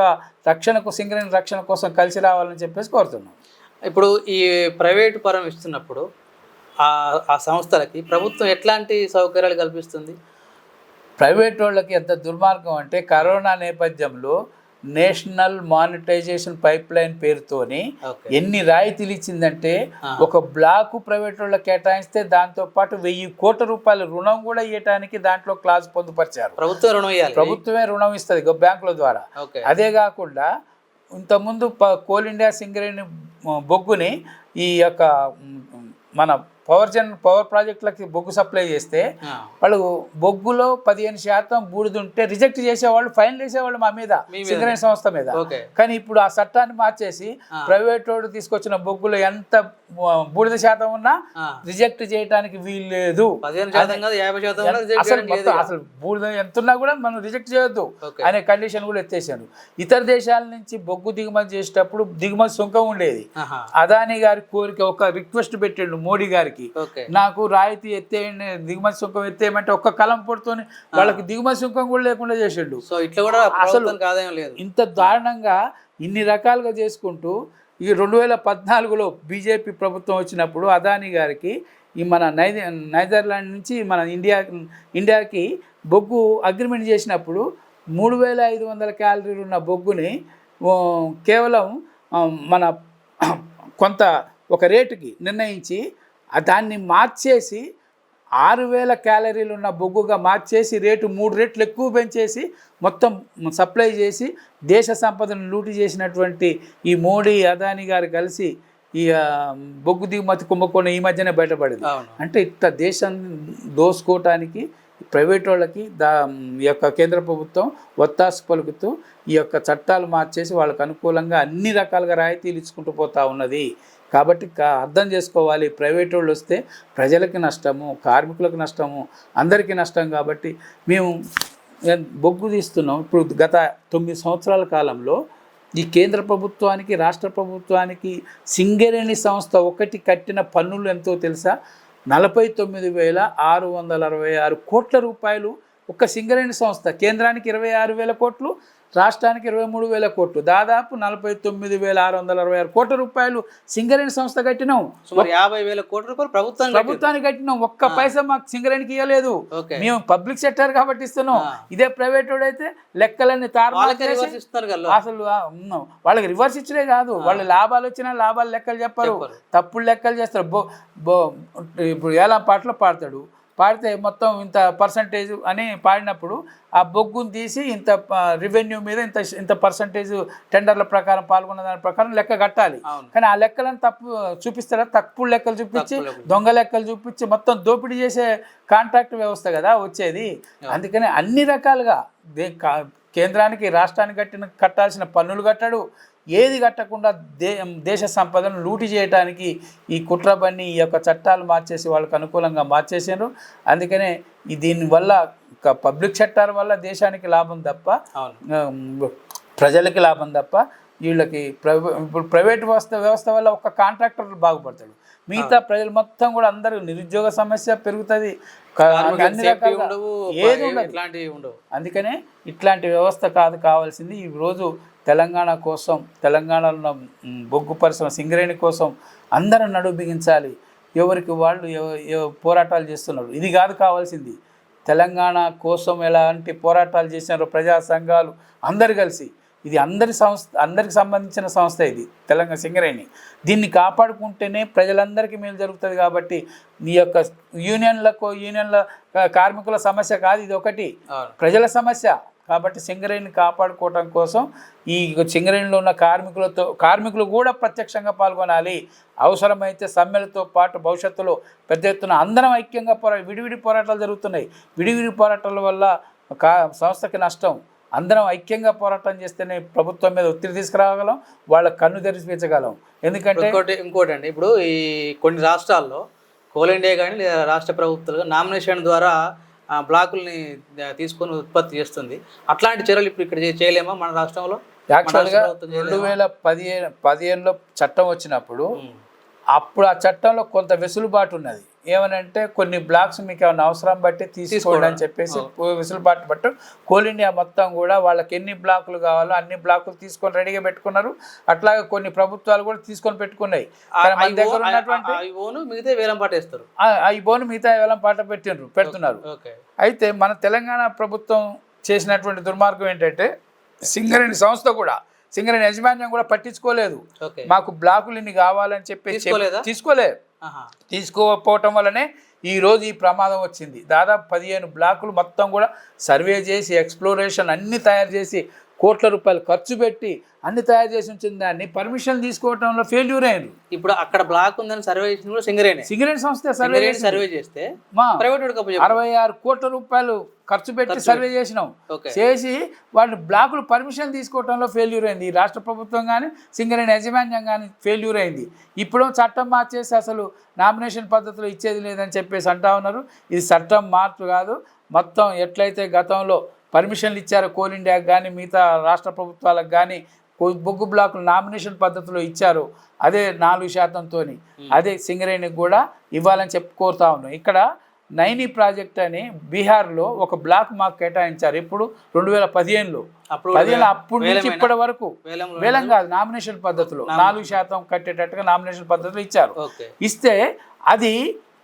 రక్షణకు సింగరేణి రక్షణ కోసం కలిసి రావాలని చెప్పేసి కోరుతున్నాం. ఇప్పుడు ఈ ప్రైవేటు పరం ఇస్తున్నప్పుడు ఆ సంస్థలకి ప్రభుత్వం ఎట్లాంటి సౌకర్యాలు కల్పిస్తుంది? ప్రైవేట్ వాళ్ళకి ఎంత దుర్మార్గం అంటే కరోనా నేపథ్యంలో నేషనల్ మానిటైజేషన్ పైప్ లైన్ పేరుతోని ఎన్ని రాయితీలు ఇచ్చిందంటే. ఒక బ్లాక్ ప్రైవేట్ వాళ్ళకి కేటాయిస్తే దాంతో పాటు వెయ్యి కోట్ల రూపాయల రుణం కూడా ఇవ్వడానికి దాంట్లో క్లాజ్ పొందుపరిచారు. ప్రభుత్వం రుణం ప్రభుత్వమే రుణం ఇస్తుంది బ్యాంకుల ద్వారా. అదే కాకుండా ఇంతకుముందు కోల్ ఇండియా సింగరేణి బొగ్గుని ఈ యొక్క మన పవర్ జన్ పవర్ ప్రాజెక్టులకి బొగ్గు సప్లై చేస్తే. వాళ్ళు బొగ్గులో పదిహేను శాతం బూడిద ఉంటే రిజెక్ట్ చేసేవాళ్ళు ఫైన్ వేసేవాళ్ళు మా మీద. సింగరేణి సంస్థ మీద కానీ ఇప్పుడు ఆ చట్టాన్ని మార్చేసి. ప్రైవేట్ వాడు తీసుకొచ్చిన బొగ్గులో ఎంత బూడిద శాతం ఉన్నా. రిజెక్ట్ చేయడానికి వీలు లేదు పదిహేను శాతం కాదు యాభై శాతం కూడా reject అసలు బూడిద ఎంత ఉన్నా కూడా మనం రిజెక్ట్ చేయొద్దు. అనే కండిషన్ కూడా ఎత్తేసాడు ఇతర దేశాల నుంచి బొగ్గు దిగుమతి చేసేటప్పుడు దిగుమతి సుంకం ఉండేది. అదానీ గారి కోరిక ఒక రిక్వెస్ట్ పెట్టిండు మోడీ గారికి ఓకే. నాకు రాయితీ ఎత్తేయండి దిగుమతి సుంకం ఎత్తేయమంటే ఒక్క కలం పొడుతోని వాళ్ళకి దిగుమతి సుంకం కూడా లేకుండా చేసిండు. సో ఇట్లా కూడా ప్రభుత్వానికి ఆదాయం లేదు. ఇంత దారుణంగా ఇన్ని రకాలుగా చేసుకుంటూ ఈ రెండు వేల పద్నాలుగులో బీజేపీ ప్రభుత్వం వచ్చినప్పుడు అదానీ గారికి ఈ మన నైద నైదర్లాండ్ నుంచి మన ఇండియా ఇండియాకి బొగ్గు అగ్రిమెంట్ చేసినప్పుడు మూడు వేల ఐదు వందల క్యాలరీలు ఉన్న బొగ్గుని కేవలం మన కొంత ఒక రేటుకి నిర్ణయించి దాన్ని మార్చేసి ఆరు వేల క్యాలరీలు ఉన్న బొగ్గుగా మార్చేసి రేటు మూడు రెట్లు ఎక్కువ పెంచేసి మొత్తం సప్లై చేసి దేశ సంపదను లూటి చేసినటువంటి ఈ మోడీ అదాని గారు కలిసి ఈ బొగ్గు దిగుమతి కుంభకోణం ఈ మధ్యనే బయటపడింది. అంటే ఇట్ట దేశం దోసుకోవటానికి ప్రైవేట్ వాళ్ళకి దా ఈ యొక్క కేంద్ర ప్రభుత్వం ఒత్తాసు పలుకుతూ ఈ యొక్క చట్టాలు మార్చేసి వాళ్ళకు అనుకూలంగా అన్ని రకాలుగా రాయితీలు ఇచ్చుకుంటూ పోతా ఉన్నది. కాబట్టి కా- అర్థం చేసుకోవాలి. ప్రైవేట్ వాళ్ళు వస్తే ప్రజలకి నష్టము కార్మికులకు నష్టము అందరికీ నష్టం కాబట్టి మేము బొగ్గు తీస్తున్నాం. ఇప్పుడు గత తొమ్మిది సంవత్సరాల కాలంలో ఈ కేంద్ర ప్రభుత్వానికి రాష్ట్ర ప్రభుత్వానికి సింగరేణి సంస్థ ఒకటి కట్టిన పన్నులు ఎంతో తెలుసా? నలభై తొమ్మిది వేల ఆరు వందల అరవై ఆరు కోట్ల రూపాయలు ఒక్క సింగరేణి సంస్థ. కేంద్రానికి ఇరవై ఆరు వేల కోట్లు రాష్ట్రానికి ఇరవై మూడు వేల కోట్లు. దాదాపు నలభై తొమ్మిది వేల ఆరు వందల అరవై ఆరు కోట్ల రూపాయలు సింగరేణి సంస్థ కట్టినాం. సుమారు యాభై వేల కోట్ల రూపాయలు ప్రభుత్వం ప్రభుత్వానికి కట్టినాం. ఒక్క పైసా మాకు సింగరేణికి ఇవ్వలేదు మేము పబ్లిక్ సెక్టర్ కాబట్టి ఇస్తున్నాం. ఇదే ప్రైవేట్ అయితే లెక్కలన్నీ కదా. అసలు. వాళ్ళకి రివర్స్ ఇచ్చడే కాదు. వాళ్ళు లాభాలు వచ్చినా లాభాలు లెక్కలు చెప్పరు. చెప్పరు. తప్పుడు లెక్కలు చేస్తారు. బో బో ఇప్పుడు ఏలా పాటలో పాడతాడు. పాడితే మొత్తం ఇంత పర్సంటేజ్ అని పాడినప్పుడు ఆ బొగ్గును తీసి ఇంత రెవెన్యూ మీద ఇంత ఇంత పర్సంటేజ్ టెండర్ల ప్రకారం పాల్గొన్న దాని ప్రకారం లెక్క కట్టాలి. కానీ ఆ లెక్కలను తప్పు చూపిస్తారా? తప్పుడు లెక్కలు చూపించి. దొంగ లెక్కలు చూపించి మొత్తం దోపిడీ చేసే కాంట్రాక్ట్ వ్యవస్థ కదా వచ్చేది. అందుకని అన్ని రకాలుగా కేంద్రానికి రాష్ట్రానికి కట్టిన కట్టాల్సిన పన్నులు కట్టాడు. ఏది కట్టకుండా దే దేశ సంపదను లూటి చేయడానికి ఈ కుట్ర బన్ని ఈ యొక్క చట్టాలు మార్చేసి వాళ్ళకు అనుకూలంగా మార్చేసారు అందుకనే దీనివల్ల పబ్లిక్ సెక్టార్ వల్ల దేశానికి లాభం తప్ప ప్రజలకి లాభం తప్ప వీళ్ళకి ప్రైవే ఇప్పుడు ప్రైవేట్ వ్యవస్థ వ్యవస్థ వల్ల ఒక కాంట్రాక్టర్ బాగుపడతాడు. మిగతా ప్రజలు మొత్తం కూడా అందరూ నిరుద్యోగ సమస్య పెరుగుతుంది. అన్ని ఏది ఉండదు. ఉండవు. అందుకనే ఇట్లాంటి వ్యవస్థ కాదు కావాల్సింది. ఈ రోజు తెలంగాణ కోసం తెలంగాణలో ఉన్న బొగ్గు పరిశ్రమ సింగరేణి కోసం అందరం నడుము బిగించాలి ఎవరికి వాళ్ళు పోరాటాలు చేస్తున్నారు. ఇది కాదు కావాల్సింది. తెలంగాణ కోసం ఎలాంటి పోరాటాలు చేసినారో ప్రజా సంఘాలు అందరు కలిసి ఇది అందరి సంస్థ అందరికి సంబంధించిన సంస్థ ఇది తెలంగాణ సింగరేణి. దీన్ని కాపాడుకుంటేనే ప్రజలందరికీ మేలు జరుగుతుంది కాబట్టి ఈ యొక్క యూనియన్లకు యూనియన్ల కార్మికుల సమస్య కాదు ఇది ఒకటి. ప్రజల సమస్య కాబట్టి సింగరేణిని కాపాడుకోవటం కోసం ఈ సింగరేణిలో ఉన్న కార్మికులతో కార్మికులు కూడా ప్రత్యక్షంగా పాల్గొనాలి. అవసరమైతే సమ్మెలతో పాటు భవిష్యత్తులో పెద్ద ఎత్తున అందరం ఐక్యంగా పోరా విడివిడి పోరాటాలు జరుగుతున్నాయి. విడివిడి పోరాటాల వల్ల కా సంస్థకి నష్టం. అందరం ఐక్యంగా పోరాటం చేస్తేనే ప్రభుత్వం మీద ఒత్తిడి తీసుకురాగలం వాళ్ళ కన్ను తెరిపించగలం ఎందుకంటే ఇంకోటి ఇంకోటి అండి ఇప్పుడు ఈ కొన్ని రాష్ట్రాల్లో కోల్ ఇండియా కానీ లేదా రాష్ట్ర ప్రభుత్వాలు నామినేషన్ ద్వారా బ్లాకుల్ని తీసుకొని ఉత్పత్తి చేస్తుంది. అట్లాంటి చర్యలు ఇప్పుడు ఇక్కడ చేయలేమా మన రాష్ట్రంలో? యాక్చువల్గా రెండు వేల పదిహేను పదిహేనులో చట్టం వచ్చినప్పుడు. అప్పుడు ఆ చట్టంలో కొంత వెసులుబాటు ఉన్నది. ఏమనంటే కొన్ని బ్లాక్స్ మీకు ఏమైనా అవసరం బట్టి తీసుకోండి అని చెప్పేసి వెసులుబాటు బట్టి కోల్ ఇండియా మొత్తం కూడా వాళ్ళకి ఎన్ని బ్లాకులు కావాలో అన్ని బ్లాకులు తీసుకొని రెడీగా పెట్టుకున్నారు. అట్లాగే కొన్ని ప్రభుత్వాలు కూడా తీసుకొని పెట్టుకున్నాయి. దగ్గర ఉన్నటువంటి మిగతా వేలం పాటేస్తారు అవి బోను మిగతా వేలం పాట పెట్టిండ్రు పెడుతున్నారు. అయితే మన తెలంగాణ ప్రభుత్వం చేసినటువంటి దుర్మార్గం ఏంటంటే సింగరేణి సంస్థ కూడా సింగరేణి యాజమాన్యం కూడా పట్టించుకోలేదు. మాకు బ్లాకులు ఇన్ని కావాలని చెప్పి తీసుకోలేదా? తీసుకోకపోవటం వల్లనే ఈ రోజు ఈ ప్రమాదం వచ్చింది. దాదాపు పదిహేను బ్లాకులు మొత్తం కూడా సర్వే చేసి ఎక్స్ప్లోరేషన్ అన్ని తయారు చేసి కోట్ల రూపాయలు ఖర్చు పెట్టి అన్ని తయారు చేసి ఉంచిన దాన్ని. పర్మిషన్ తీసుకోవటంలో ఫెయిల్యూర్ అయ్యారు ఇప్పుడు అక్కడ బ్లాక్ ఉందని సర్వే చేసింది కూడా సింగరేనే సింగరేణి సంస్థ సర్వే సింగరేణి. సర్వే చేస్తే మా ప్రైవేట్. అరవై ఆరు కోట్ల రూపాయలు ఖర్చు పెట్టి సర్వే చేసినాం. చేసి వాళ్ళు బ్లాకులు పర్మిషన్ తీసుకోవడంలో ఫెయిల్యూర్ అయింది. ఈ రాష్ట్ర ప్రభుత్వం కానీ సింగరేణి యాజమాన్యం కానీ ఫెయిల్యూర్ అయింది. ఇప్పుడు చట్టం మార్చేసి అసలు నామినేషన్ పద్ధతిలో ఇచ్చేది లేదని చెప్పేసి అంటా ఉన్నారు. ఇది చట్టం మార్పు కాదు. మొత్తం ఎట్లయితే గతంలో పర్మిషన్లు ఇచ్చారో కోల్ ఇండియాకి కానీ మిగతా రాష్ట్ర ప్రభుత్వాలకు కానీ బొగ్గు బ్లాకులు నామినేషన్ పద్ధతిలో ఇచ్చారు. అదే నాలుగు శాతంతో అదే సింగరేణికి కూడా ఇవ్వాలని చెప్పి కోరుతా ఉన్నాం. ఇక్కడ నైని ప్రాజెక్ట్ అని బీహార్లో ఒక బ్లాక్ మాకు కేటాయించారు. ఇప్పుడు రెండు వేల పదిహేనులో. అప్పుడు పదిహేను అప్పటి నుంచి? ఇప్పటి వరకు. వేలం కాదు నామినేషన్ పద్ధతిలో. నాలుగు శాతం కట్టేటట్టుగా నామినేషన్ పద్ధతిలో ఇచ్చారు. ఇస్తే అది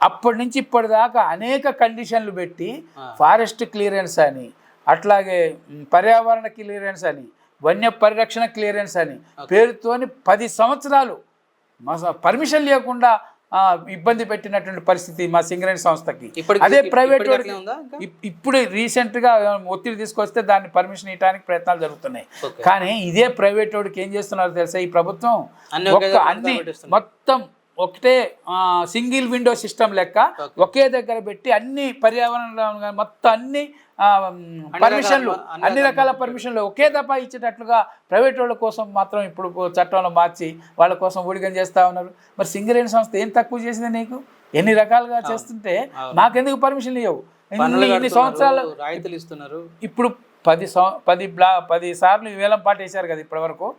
అప్పటి నుంచి ఇప్పటిదాకా అనేక కండిషన్లు పెట్టి. ఫారెస్ట్ క్లియరెన్స్ అని అట్లాగే పర్యావరణ క్లియరెన్స్ అని వన్య పరిరక్షణ క్లియరెన్స్ అని పేరుతోని పది సంవత్సరాలు మా పర్మిషన్ లేకుండా ఇబ్బంది పెట్టినటువంటి పరిస్థితి మా సింగరేణి సంస్థకి అదే ప్రైవేట్ ఇప్పుడు రీసెంట్గా ఒత్తిడి తీసుకొస్తే దాన్ని పర్మిషన్ ఇవ్వడానికి ప్రయత్నాలు జరుగుతున్నాయి. కానీ ఇదే ప్రైవేట్ వాడికి ఏం చేస్తున్నారు తెలుసా ఈ ప్రభుత్వం అన్ని. మొత్తం ఒకటే సింగిల్ విండో సిస్టమ్ లెక్క. ఒకే దగ్గర పెట్టి అన్ని పర్యావరణంలో ఉన్న మొత్తం అన్ని పర్మిషన్లు అన్ని రకాల పర్మిషన్లు ఒకే దఫా ఇచ్చేటట్లుగా ప్రైవేట్ వాళ్ళ కోసం మాత్రం ఇప్పుడు చట్టంలో మార్చి వాళ్ళ కోసం ఊడిగం చేస్తా ఉన్నారు. మరి సింగరేణి సంస్థ ఏం తక్కువ చేసింది నీకు? ఎన్ని రకాలుగా చేస్తుంటే. మాకెందుకు పర్మిషన్లు ఇవ్వవు ఇన్ని- సంవత్సరాలు రాయితీలు ఇస్తున్నారు. ఇప్పుడు పది సం పది బ్లా పది సార్లు వేలం పాట వేశారు కదా ఇప్పటివరకు.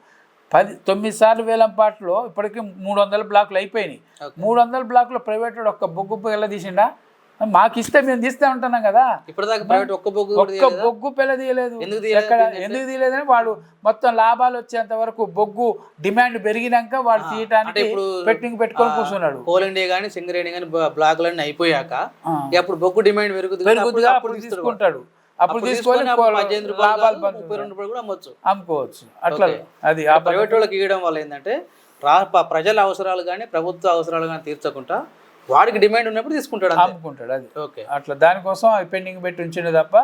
పది తొమ్మిది సార్లు వేలం పాటలో ఇప్పటికి మూడు వందల బ్లాకులు అయిపోయినాయి. మూడు వందల బ్లాకులో ప్రైవేట్ ఒక్క బొగ్గు తీసిండా? మాకు ఇస్తే మేము తీస్తే ఉంటున్నాం కదా. ఒక్క బొగ్గు ఒక్క? బొగ్గు పిల్ల తీయలేదు? ఎక్కడ ఎందుకు తీయలేదని వాడు మొత్తం లాభాలు వచ్చేంత వరకు బొగ్గు డిమాండ్ పెరిగినాక అంటే తీయటానికి పెట్టింగ్ పెట్టుకొని కూర్చున్నాడు. కోల్ ఇండియా కానీ సింగరేణి కానీ బ్లాక్లన్నీ అయిపోయాక అప్పుడు బొగ్గు డిమాండ్ పెరుగుతుంది అప్పుడు- తీసుకుంటాడు. అప్పుడు తీసుకొని అమ్మొచ్చు. అమ్ముకోవచ్చు. అట్లా. అది ఆ ప్రైవేట్ వాళ్ళకి ఇవ్వడం వల్ల ఏంటంటే ప్రజల అవసరాలు కానీ ప్రభుత్వ అవసరాలు కానీ తీర్చకుండా వాడికి డిమాండ్ ఉన్నప్పుడు తీసుకుంటాడు అమ్ముకుంటాడు అది. ఓకే. అట్లా దానికోసం పెండింగ్ పెట్టి ఉంచిండు తప్ప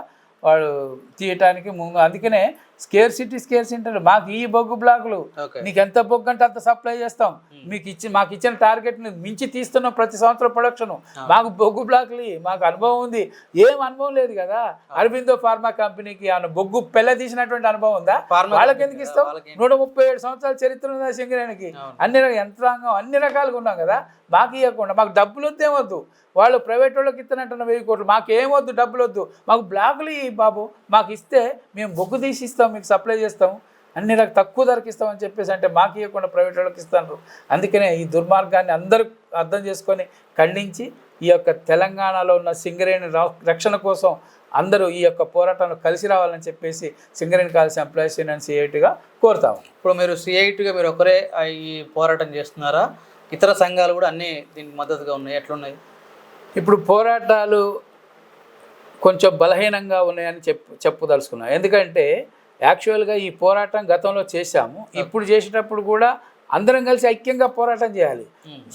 వాడు తీయటానికి ముందు అందుకనే స్కేర్ సిటీ స్కేర్ సిటీ మాకు ఈ బొగ్గు బ్లాకులు. నీకు ఎంత బొగ్గు అంటే అంత సప్లై చేస్తాం. మీకు ఇచ్చి మాకు ఇచ్చిన టార్గెట్ని మించి తీస్తున్నాం ప్రతి సంవత్సరం ప్రొడక్షన్ మాకు బొగ్గు బ్లాక్లు. మాకు అనుభవం ఉంది. ఏం అనుభవం లేదు కదా. అరవిందో ఫార్మా కంపెనీకి ఏమన్నా బొగ్గు పెళ్ళ తీసినటువంటి అనుభవం ఉందా? వాళ్ళకి ఎందుకు ఇస్తాం? నూట ముప్పై ఏడు సంవత్సరాల చరిత్ర ఉందా సింగరేణికి. అన్ని యంత్రాంగం అన్ని రకాలుగా ఉన్నాం కదా. మాకు ఇవ్వకుండా మాకు డబ్బులు వద్దు ఏమొద్దు వాళ్ళు ప్రైవేట్ వాళ్ళకి ఇస్తున్నట్టున్న వెయ్యి కోట్లు. మాకు ఏమొద్దు డబ్బులు వద్దు. మాకు బ్లాకులు బాబు మాకు ఇస్తే మేము బొగ్గు తీసి ఇస్తాం మీకు సప్లై చేస్తాం అన్ని రకాల తక్కువ ధరకి ఇస్తామని చెప్పేసి అంటే మాకు ఇవ్వకుండా ప్రైవేట్ వాళ్ళకి ఇస్తాను అందుకనే ఈ దుర్మార్గాన్ని అందరూ అర్థం చేసుకొని ఖండించి ఈ యొక్క తెలంగాణలో ఉన్న సింగరేణి రక్షణ కోసం అందరూ ఈ యొక్క పోరాటంలో కలిసి రావాలని చెప్పేసి సింగరేణి కాల్సి ఎంప్లాయీస్ యూనియన్ సిఐటిగా కోరుతాము. ఇప్పుడు మీరు సిఐటిగా మీరు ఒకరే ఈ పోరాటం చేస్తున్నారా? ఇతర సంఘాలు కూడా అన్ని దీనికి మద్దతుగా ఉన్నాయి. ఎట్లున్నాయి? ఇప్పుడు పోరాటాలు కొంచెం బలహీనంగా ఉన్నాయని చెప్పు చెప్పదలుచుకున్నాం. ఎందుకంటే యాక్చువల్గా ఈ పోరాటం గతంలో చేశాము. ఇప్పుడు చేసేటప్పుడు కూడా అందరం కలిసి ఐక్యంగా పోరాటం చేయాలి.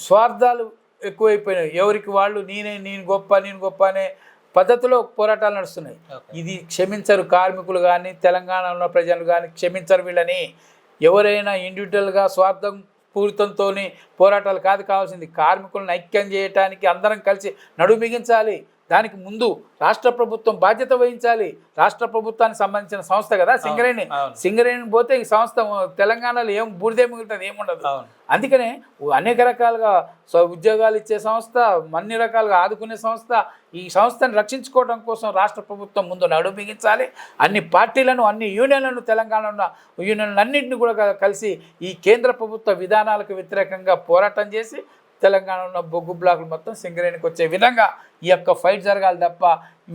స్వార్థాలు ఎక్కువైపోయినాయి. ఎవరికి వాళ్ళు నేనే నేను గొప్ప నేను గొప్ప అనే పద్ధతిలో పోరాటాలు నడుస్తున్నాయి. ఇది క్షమించరు కార్మికులు కానీ తెలంగాణలో ఉన్న ప్రజలు కానీ క్షమించరు వీళ్ళని. ఎవరైనా ఇండివిజువల్గా స్వార్థం పూరితంతో పోరాటాలు కాదు కావాల్సింది. కార్మికులను ఐక్యం చేయటానికి అందరం కలిసి నడుము బిగించాలి. దానికి ముందు రాష్ట్ర ప్రభుత్వం బాధ్యత వహించాలి. రాష్ట్ర ప్రభుత్వానికి సంబంధించిన సంస్థ కదా సింగరేణి. సింగరేణి పోతే ఈ సంస్థ తెలంగాణలో ఏం బూడిదే మిగులుతుంది ఏముండదు అందుకనే అనేక రకాలుగా ఉద్యోగాలు ఇచ్చే సంస్థ అన్ని రకాలుగా ఆదుకునే సంస్థ ఈ సంస్థను రక్షించుకోవడం కోసం రాష్ట్ర ప్రభుత్వం ముందు నడుము బిగించాలి. అన్ని పార్టీలను అన్ని యూనియన్లను తెలంగాణ ఉన్న యూనియన్లు అన్నింటినీ కూడా కలిసి ఈ కేంద్ర ప్రభుత్వ విధానాలకు వ్యతిరేకంగా పోరాటం చేసి తెలంగాణ ఉన్న బొగ్గు బ్లాకులు మొత్తం సింగరేణికి వచ్చే విధంగా ఈ యొక్క ఫైట్ జరగాలి తప్ప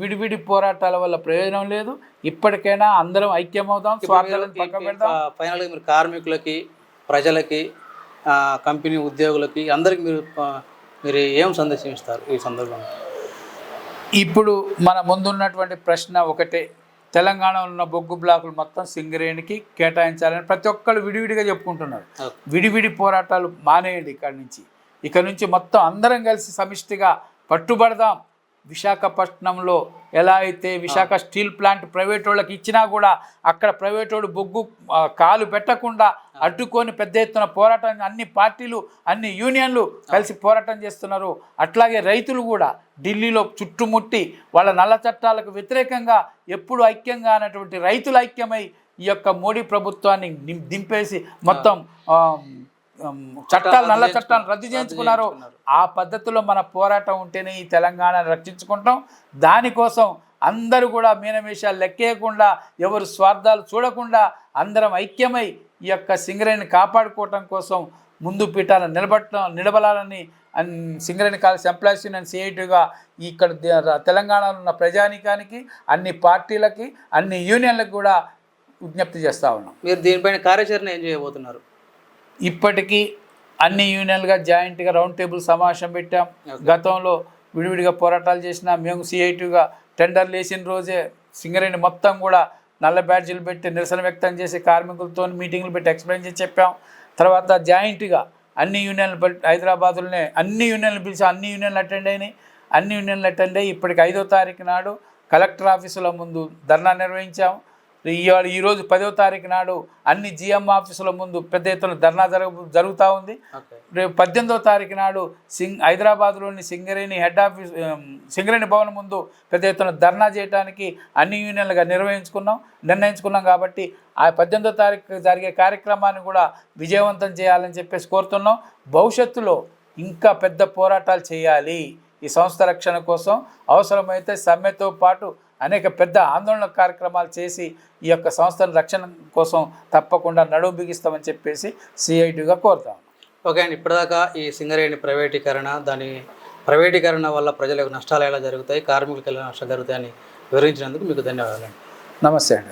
విడివిడి పోరాటాల వల్ల ప్రయోజనం లేదు. ఇప్పటికైనా అందరం ఐక్యమవుదాం స్వార్థాలను పెడదాం. ఫైనల్గా మీరు కార్మికులకి ప్రజలకి కంపెనీ ఉద్యోగులకి అందరికి మీరు మీరు ఏం సందేశిస్తారు ఈ సందర్భంగా ఇప్పుడు మన ముందున్నటువంటి ప్రశ్న ఒకటే. తెలంగాణలో ఉన్న బొగ్గు బ్లాకులు మొత్తం సింగరేణికి కేటాయించాలని ప్రతి ఒక్కళ్ళు విడివిడిగా చెప్పుకుంటున్నారు. విడివిడి పోరాటాలు మానేయండి ఇక్కడి నుంచి. ఇక నుంచి మొత్తం అందరం కలిసి సమిష్టిగా పట్టుబడదాం. విశాఖపట్నంలో ఎలా అయితే విశాఖ స్టీల్ ప్లాంట్ ప్రైవేట్ వాళ్ళకి ఇచ్చినా కూడా అక్కడ ప్రైవేట్ వాడు బొగ్గు కాలు పెట్టకుండా అడ్డుకొని పెద్ద ఎత్తున పోరాటం అన్ని పార్టీలు అన్ని యూనియన్లు కలిసి పోరాటం చేస్తున్నారు. అట్లాగే రైతులు కూడా ఢిల్లీలో చుట్టుముట్టి వాళ్ళ నల్ల చట్టాలకు వ్యతిరేకంగా ఎప్పుడు ఐక్యంగా అన్నటువంటి రైతులు ఐక్యమై ఈ యొక్క మోడీ ప్రభుత్వాన్ని దింపేసి మొత్తం చట్టాలు నల్ల చట్టాలు రద్దు చేయించుకున్నారు. ఆ పద్ధతిలో మన పోరాటం ఉంటేనే ఈ తెలంగాణను రక్షించుకుంటాం. దానికోసం అందరూ కూడా మీనమేషాలు లెక్కేయకుండా ఎవరు స్వార్థాలు చూడకుండా అందరం ఐక్యమై ఈ యొక్క సింగరేణిని కాపాడుకోవటం కోసం ముందు పీఠాన నిలబడటం నిలబడాలని అన్ సింగరేణి కాలేజ్ ఎంప్లాయీస్ యూనియన్ సిఐటిగా ఇక్కడ తెలంగాణలో ఉన్న ప్రజానీకానికి అన్ని పార్టీలకి అన్ని యూనియన్లకు కూడా విజ్ఞప్తి చేస్తా ఉన్నాం. మీరు దీనిపైన కార్యాచరణ ఏం చేయబోతున్నారు? ఇప్పటికీ అన్ని యూనియన్లుగా జాయింట్గా రౌండ్ టేబుల్ సమావేశం పెట్టాం. గతంలో విడివిడిగా పోరాటాలు చేసిన మేము సిఐటిగా టెండర్లు వేసిన రోజే సింగరేణి మొత్తం కూడా నల్ల బ్యాడ్జీలు పెట్టి నిరసన వ్యక్తం చేసి కార్మికులతో మీటింగ్లు పెట్టి ఎక్స్ప్లెయిన్ చేసి చెప్పాం. తర్వాత జాయింట్గా అన్ని యూనియన్లు హైదరాబాదులోనే అన్ని యూనియన్లు పిలిచి అన్ని యూనియన్లు అటెండ్ అయినాయి. అన్ని యూనియన్లు అటెండ్ అయ్యి ఇప్పటికి ఐదో తారీఖు నాడు కలెక్టర్ ఆఫీసుల ముందు ధర్నా నిర్వహించాం. ఇవాళ ఈరోజు పదో తారీఖు నాడు అన్ని జిఎం ఆఫీసుల ముందు పెద్ద ఎత్తున ధర్నా జరుగు జరుగుతూ ఉంది. రేపు పద్దెనిమిదో తారీఖు నాడు సింగ్ హైదరాబాద్లోని సింగరేణి హెడ్ ఆఫీస్ సింగరేణి భవన్ ముందు పెద్ద ఎత్తున ధర్నా చేయడానికి అన్ని యూనియన్లుగా నిర్వహించుకున్నాం నిర్ణయించుకున్నాం కాబట్టి ఆ పద్దెనిమిదో తారీఖు జరిగే కార్యక్రమాన్ని కూడా విజయవంతం చేయాలని చెప్పేసి కోరుతున్నాం. భవిష్యత్తులో ఇంకా పెద్ద పోరాటాలు చేయాలి ఈ సంస్థ రక్షణ కోసం. అవసరమైతే సమ్మెతో పాటు అనేక పెద్ద ఆందోళన కార్యక్రమాలు చేసి ఈ యొక్క సంస్థల రక్షణ కోసం తప్పకుండా నడుము బిగిస్తామని చెప్పేసి సిఐటిగా కోరుతాం. ఓకే అండి ఇప్పటిదాకా ఈ సింగరేణి ప్రైవేటీకరణ దాని ప్రైవేటీకరణ వల్ల ప్రజలకు నష్టాలు ఎలా జరుగుతాయి కార్మికులకు ఎలా నష్టాలు జరుగుతాయని వివరించినందుకు మీకు ధన్యవాదాలు నమస్తే అండి.